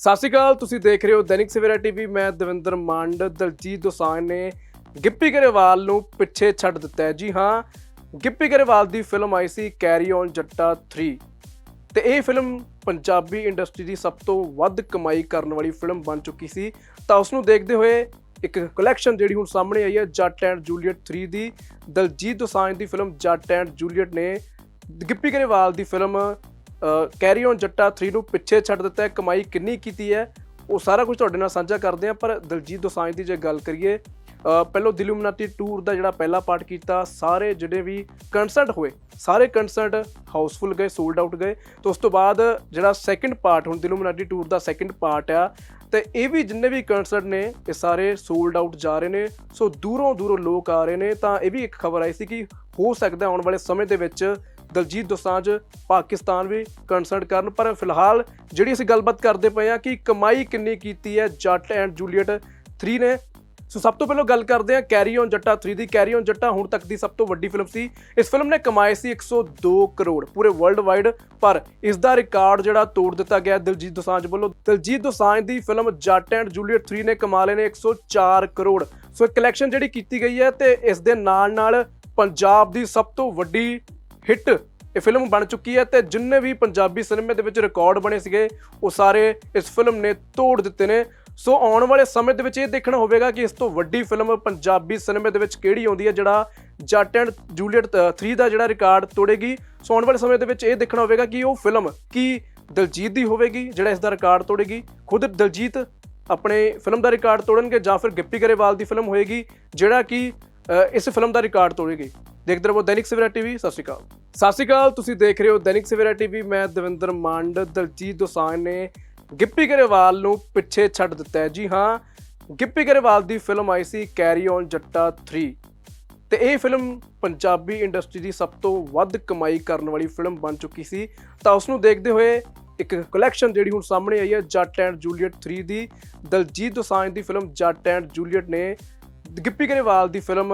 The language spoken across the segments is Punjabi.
ਸਤਿ ਸ਼੍ਰੀ ਅਕਾਲ, ਤੁਸੀਂ ਦੇਖ ਰਹੇ ਹੋ ਦੈਨਿਕ ਸਵੇਰਾ ਟੀਵੀ। ਮੈਂ ਦਵਿੰਦਰ ਮੰਡ, ਦਲਜੀਤ ਦੋਸਾਂਝ ਨੇ ਗਿੱਪੀ ਗਰੇਵਾਲ ਨੂੰ ਪਿੱਛੇ ਛੱਡ ਦਿੱਤਾ ਹੈ। ਜੀ ਹਾਂ, ਗਿੱਪੀ ਗਰੇਵਾਲ ਦੀ ਫਿਲਮ ਆਈ ਸੀ ਕੈਰੀ ਔਨ ਜੱਟਾ 3 ਤੇ ਇਹ ਫਿਲਮ ਪੰਜਾਬੀ ਇੰਡਸਟਰੀ ਦੀ ਸਭ ਤੋਂ ਵੱਧ ਕਮਾਈ ਕਰਨ ਵਾਲੀ ਫਿਲਮ ਬਣ ਚੁੱਕੀ ਸੀ। ਤਾਂ ਉਸ ਨੂੰ ਦੇਖਦੇ ਹੋਏ ਇੱਕ ਕਲੈਕਸ਼ਨ ਜਿਹੜੀ ਹੁਣ ਸਾਹਮਣੇ ਆਈ ਹੈ, ਜੱਟ ਐਂਡ ਜੂਲੀਅਟ 3 ਦੀ। ਦਲਜੀਤ ਦੋਸਾਂਝ ਦੀ ਫਿਲਮ ਜੱਟ ਐਂਡ ਜੂਲੀਅਟ ਨੇ ਗਿੱਪੀ ਗਰੇਵਾਲ ਦੀ ਫਿਲਮ ਕੈਰੀ ਔਨ ਜੱਟਾ 3 ਨੂੰ ਪਿੱਛੇ ਛੱਡ ਦਿੱਤਾ ਹੈ ਕਮਾਈ ਕਿੰਨੀ ਕੀਤੀ ਹੈ ਉਹ ਸਾਰਾ ਕੁਝ ਤੁਹਾਡੇ ਨਾਲ ਸਾਂਝਾ ਕਰਦੇ ਹਾਂ ਪਰ ਦਲਜੀਤ ਦੋਸਾਂਝ ਦੀ ਜੇ ਗੱਲ ਕਰੀਏ ਅ, ਪਹਿਲੋਂ ਦਿਲੂਮਨਾਟੀ ਟੂਰ ਦਾ ਜਿਹੜਾ ਪਹਿਲਾ ਪਾਰਟ ਕੀਤਾ ਸਾਰੇ ਜਿਹੜੇ ਵੀ ਕੰਸਰਟ ਹੋਏ ਸਾਰੇ ਕੰਸਰਟ ਹਾਊਸਫੁੱਲ ਗਏ ਸੋਲਡ ਆਊਟ ਗਏ ਤੇ ਉਸ ਤੋਂ ਬਾਅਦ ਜਿਹੜਾ ਸੈਕੰਡ ਪਾਰਟ ਹੁਣ ਦਿਲੂਮਨਾਟੀ ਟੂਰ ਦਾ ਸੈਕੰਡ ਪਾਰਟ ਆ ਤੇ ਇਹ ਵੀ ਜਿੰਨੇ ਵੀ ਕੰਸਰਟ ਨੇ ਇਹ ਸਾਰੇ ਸੋਲਡ ਆਊਟ ਜਾ ਰਹੇ ਨੇ ਸੋ ਦੂਰੋਂ ਦੂਰੋਂ ਲੋਕ ਆ ਰਹੇ ਨੇ ਤਾਂ ਇਹ ਵੀ ਇੱਕ ਖਬਰ ਆਈ ਸੀ ਕਿ ਹੋ ਸਕਦਾ ਆਉਣ ਵਾਲੇ ਸਮੇਂ ਦੇ ਵਿੱਚ ਦਲਜੀਤ ਦੋਸਾਂਝ ਪਾਕਿਸਤਾਨ ਵੀ ਕੰਸਰਟ ਕਰਨ। ਪਰ ਫਿਲਹਾਲ ਜਿਹੜੀ ਅਸੀਂ ਗੱਲਬਾਤ ਕਰਦੇ ਪਏ ਆ ਕਿ ਕਮਾਈ ਕਿੰਨੀ ਕੀਤੀ ਹੈ, ਜੱਟ ਐਂਡ ਜੂਲੀਅਟ 3 ਨੇ। ਸੋ ਸਭ ਤੋਂ ਪਹਿਲਾਂ ਗੱਲ ਕਰਦੇ ਹਾਂ ਕੈਰੀ ਔਨ ਜੱਟਾ 3 ਦੀ। ਕੈਰੀ ਔਨ ਜੱਟਾ ਹੁਣ ਤੱਕ ਦੀ ਸਭ ਤੋਂ ਵੱਡੀ ਫਿਲਮ ਸੀ। ਇਸ ਫਿਲਮ ਨੇ ਕਮਾਏ ਸੀ 102 ਕਰੋੜ ਪੂਰੇ ਵਰਲਡ ਵਾਈਡ ਪਰ ਇਸ ਦਾ ਰਿਕਾਰਡ ਜਿਹੜਾ ਤੋੜ ਦਿੱਤਾ ਗਿਆ ਦਿਲਜੀਤ ਦੋਸਾਂਝ ਵੱਲੋਂ। ਦਿਲਜੀਤ ਦੋਸਾਂਝ ਦੀ ਫਿਲਮ ਜੱਟ ਐਂਡ ਜੂਲੀਅਟ 3 ਨੇ ਕਮਾ ਲਏ ਨੇ 104 ਕਰੋੜ। ਸੋ ਇਹ ਕਲੈਕਸ਼ਨ ਜਿਹੜੀ ਕੀਤੀ ਗਈ ਹੈ ਤੇ ਇਸ ਦੇ ਨਾਲ ਨਾਲ ਪੰਜਾਬ ਦੀ ਸਭ ਤੋਂ ਵੱਡੀ ਹਿੱਟ ਇਹ ਫਿਲਮ ਬਣ ਚੁੱਕੀ ਹੈ ਤੇ ਜਿੰਨੇ ਵੀ ਪੰਜਾਬੀ ਸਿਨੇਮੇ ਦੇ ਵਿੱਚ ਰਿਕਾਰਡ ਬਣੇ ਸੀਗੇ, ਉਹ ਸਾਰੇ ਇਸ ਫਿਲਮ ਨੇ ਤੋੜ ਦਿੱਤੇ ਨੇ। ਸੋ ਆਉਣ ਵਾਲੇ ਸਮੇਂ ਦੇ ਵਿੱਚ ਇਹ ਦੇਖਣਾ ਹੋਵੇਗਾ ਕਿ ਇਸ ਤੋਂ ਵੱਡੀ ਫਿਲਮ ਪੰਜਾਬੀ ਸਿਨੇਮੇ ਦੇ ਵਿੱਚ ਕਿਹੜੀ ਆਉਂਦੀ ਹੈ, ਜਿਹੜਾ ਜੱਟ ਐਂਡ ਜੂਲੀਅਟ 3 ਦਾ ਜਿਹੜਾ ਰਿਕਾਰਡ ਤੋੜੇਗੀ। ਸੋ ਆਉਣ ਵਾਲੇ ਸਮੇਂ ਦੇ ਵਿੱਚ ਇਹ ਦੇਖਣਾ ਹੋਵੇਗਾ ਕਿ ਉਹ ਫਿਲਮ ਕੀ ਦਲਜੀਤ ਦੀ ਹੋਵੇਗੀ, ਜਿਹੜਾ ਇਸ ਦਾ ਰਿਕਾਰਡ ਤੋੜੇਗੀ। ਖੁਦ ਦਲਜੀਤ ਆਪਣੇ ਫਿਲਮ ਦਾ ਰਿਕਾਰਡ ਤੋੜਨਗੇ ਜਾਂ ਫਿਰ ਗਿੱਪੀ ਗਰੇਵਾਲ ਦੀ ਫਿਲਮ ਹੋਏਗੀ, ਜਿਹੜਾ ਕਿ ਇਸ ਫਿਲਮ ਦਾ ਰਿਕਾਰਡ ਤੋੜੇਗੀ। ਦੇਖਦੇ ਰਹੋ ਦੈਨਿਕ ਸਵੇਰਾ ਟੀਵੀ, ਸਤਿ ਸ਼੍ਰੀ ਅਕਾਲ। ਸਤਿ ਸ਼੍ਰੀ ਅਕਾਲ, ਤੁਸੀਂ ਦੇਖ ਰਹੇ ਹੋ ਦੈਨਿਕ ਸਵੇਰਾ ਟੀਵੀ। ਮੈਂ ਦਵਿੰਦਰ ਮੰਡ, ਦਲਜੀਤ ਦੋਸਾਂਝ ਨੇ ਗਿੱਪੀ ਗਰੇਵਾਲ ਨੂੰ ਪਿੱਛੇ ਛੱਡ ਦਿੱਤਾ ਹੈ। ਜੀ ਹਾਂ, ਗਿੱਪੀ ਗਰੇਵਾਲ ਦੀ ਫਿਲਮ ਆਈ ਸੀ ਕੈਰੀ ਔਨ ਜੱਟਾ 3 ਤੇ ਇਹ ਫਿਲਮ ਪੰਜਾਬੀ ਇੰਡਸਟਰੀ ਦੀ ਸਭ ਤੋਂ ਵੱਧ ਕਮਾਈ ਕਰਨ ਵਾਲੀ ਫਿਲਮ ਬਣ ਚੁੱਕੀ ਸੀ। ਤਾਂ ਉਸ ਨੂੰ ਦੇਖਦੇ ਹੋਏ ਇੱਕ ਕਲੈਕਸ਼ਨ ਜਿਹੜੀ ਹੁਣ ਸਾਹਮਣੇ ਆਈ ਹੈ, ਜੱਟ ਐਂਡ ਜੂਲੀਅਟ 3 ਦੀ। ਦਲਜੀਤ ਦੋਸਾਂਝ ਦੀ ਫਿਲਮ ਜੱਟ ਐਂਡ ਜੂਲੀਅਟ ਨੇ ਗਿੱਪੀ ਗਰੇਵਾਲ ਦੀ ਫਿਲਮ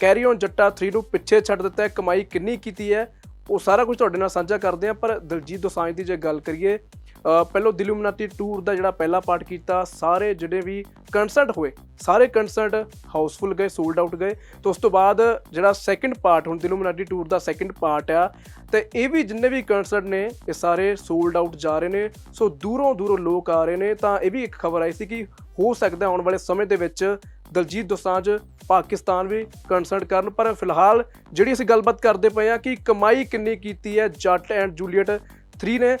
ਕੈਰੀ ਔਨ ਜੱਟਾ 3 ਨੂੰ ਪਿੱਛੇ ਛੱਡ ਦਿੱਤਾ ਕਮਾਈ ਕਿੰਨੀ ਕੀਤੀ ਹੈ ਉਹ ਸਾਰਾ ਕੁਝ ਤੁਹਾਡੇ ਨਾਲ ਸਾਂਝਾ ਕਰਦੇ ਹਾਂ ਪਰ ਦਲਜੀਤ ਦੋਸਾਂਝ ਦੀ ਜੇ ਗੱਲ ਕਰੀਏ ਅ, ਪਹਿਲੋਂ ਦਿਲੂਮਨਾਟੀ ਟੂਰ ਦਾ ਜਿਹੜਾ ਪਹਿਲਾ ਪਾਰਟ ਕੀਤਾ ਸਾਰੇ ਜਿਹੜੇ ਵੀ ਕੰਸਰਟ ਹੋਏ ਸਾਰੇ ਕੰਸਰਟ ਹਾਊਸਫੁੱਲ ਗਏ ਸੋਲਡ ਆਊਟ ਗਏ ਤੇ ਉਸ ਤੋਂ ਬਾਅਦ ਜਿਹੜਾ ਸੈਕੰਡ ਪਾਰਟ ਹੁਣ ਦਿਲੂਮਨਾਟੀ ਟੂਰ ਦਾ ਸੈਕੰਡ ਪਾਰਟ ਆ ਤੇ ਇਹ ਵੀ ਜਿੰਨੇ ਵੀ ਕੰਸਰਟ ਨੇ ਇਹ ਸਾਰੇ ਸੋਲਡ ਆਊਟ ਜਾ ਰਹੇ ਨੇ ਸੋ ਦੂਰੋਂ ਦੂਰੋਂ ਲੋਕ ਆ ਰਹੇ ਨੇ ਤਾਂ ਇਹ ਵੀ ਇੱਕ ਖਬਰ ਆਈ ਸੀ ਕਿ ਹੋ ਸਕਦਾ ਆਉਣ ਵਾਲੇ ਸਮੇਂ ਦੇ ਵਿੱਚ ਦਲਜੀਤ ਦੋਸਾਂਝ ਪਾਕਿਸਤਾਨ ਵੀ ਕੰਸਰਟ ਕਰਨ, ਪਰ ਫਿਲਹਾਲ ਜਿਹੜੀ ਅਸੀਂ ਗੱਲਬਾਤ ਕਰਦੇ ਪਏ ਆ ਕਿ ਕਮਾਈ ਕਿੰਨੀ ਕੀਤੀ ਹੈ, ਜੱਟ ਐਂਡ ਜੂਲੀਅਟ 3 ਨੇ।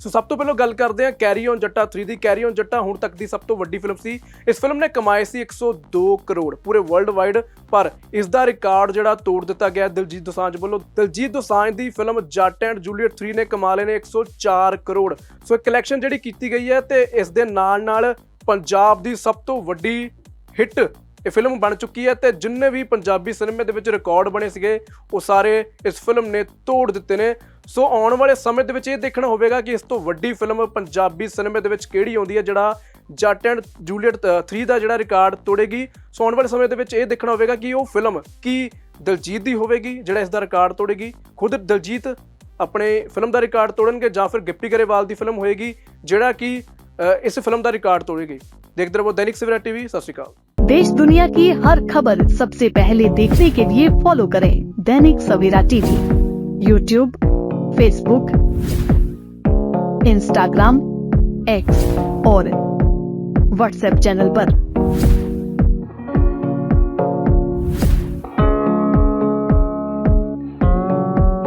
ਸੋ ਸਭ ਤੋਂ ਪਹਿਲਾਂ ਗੱਲ ਕਰਦੇ ਹਾਂ ਕੈਰੀ ਔਨ ਜੱਟਾ 3 ਦੀ। ਕੈਰੀ ਔਨ ਜੱਟਾ ਹੁਣ ਤੱਕ ਦੀ ਸਭ ਤੋਂ ਵੱਡੀ ਫਿਲਮ ਸੀ। ਇਸ ਫਿਲਮ ਨੇ ਕਮਾਏ ਸੀ 102 ਕਰੋੜ ਪੂਰੇ ਵਰਲਡ ਵਾਈਡ ਪਰ ਇਸ ਦਾ ਰਿਕਾਰਡ ਜਿਹੜਾ ਤੋੜ ਦਿੱਤਾ ਗਿਆ ਦਿਲਜੀਤ ਦੋਸਾਂਝ ਵੱਲੋਂ। ਦਿਲਜੀਤ ਦੋਸਾਂਝ ਦੀ ਫਿਲਮ ਜੱਟ ਐਂਡ ਜੂਲੀਅਟ 3 ਨੇ ਕਮਾ ਲਏ ਨੇ 104 ਕਰੋੜ। ਸੋ ਇਹ ਕਲੈਕਸ਼ਨ ਜਿਹੜੀ ਕੀਤੀ ਗਈ ਹੈ ਤੇ ਇਸ ਦੇ ਨਾਲ ਨਾਲ ਪੰਜਾਬ ਦੀ ਸਭ ਤੋਂ ਵੱਡੀ ਹਿੱਟ ਇਹ ਫਿਲਮ ਬਣ ਚੁੱਕੀ ਹੈ ਤੇ ਜਿੰਨੇ ਵੀ ਪੰਜਾਬੀ ਸਿਨੇਮੇ ਦੇ ਵਿੱਚ ਰਿਕਾਰਡ ਬਣੇ ਸੀਗੇ, ਉਹ ਸਾਰੇ ਇਸ ਫਿਲਮ ਨੇ ਤੋੜ ਦਿੱਤੇ ਨੇ। ਸੋ ਆਉਣ ਵਾਲੇ ਸਮੇਂ ਦੇ ਵਿੱਚ ਇਹ ਦੇਖਣਾ ਹੋਵੇਗਾ ਕਿ ਇਸ ਤੋਂ ਵੱਡੀ ਫਿਲਮ ਪੰਜਾਬੀ ਸਿਨੇਮੇ ਦੇ ਵਿੱਚ ਕਿਹੜੀ ਆਉਂਦੀ ਹੈ, ਜਿਹੜਾ ਜੱਟ ਐਂਡ ਜੂਲੀਅਟ 3 ਦਾ ਜਿਹੜਾ ਰਿਕਾਰਡ ਤੋੜੇਗੀ। ਸੋ ਆਉਣ ਵਾਲੇ ਸਮੇਂ ਦੇ ਵਿੱਚ ਇਹ ਦੇਖਣਾ ਹੋਵੇਗਾ ਕਿ ਉਹ ਫਿਲਮ ਕੀ ਦਲਜੀਤ ਦੀ ਹੋਵੇਗੀ, ਜਿਹੜਾ ਇਸ ਦਾ ਰਿਕਾਰਡ ਤੋੜੇਗੀ। ਖੁਦ ਦਲਜੀਤ ਆਪਣੇ ਫਿਲਮ ਦਾ ਰਿਕਾਰਡ ਤੋੜਨਗੇ ਜਾਂ ਫਿਰ ਗਿੱਪੀ ਗਰੇਵਾਲ ਦੀ ਫਿਲਮ ਹੋਏਗੀ, ਜਿਹੜਾ ਕਿ इस फ़िल्म का रिकॉर्ड तोड़ेगी। देखते रहो दैनिक सवेरा टीवी, सत श्रीकाल देश दुनिया की हर खबर सबसे पहले देखने के लिए फॉलो करें Dainik Savera TV. YouTube Facebook Instagram X और व्हाट्सएप चैनल पर।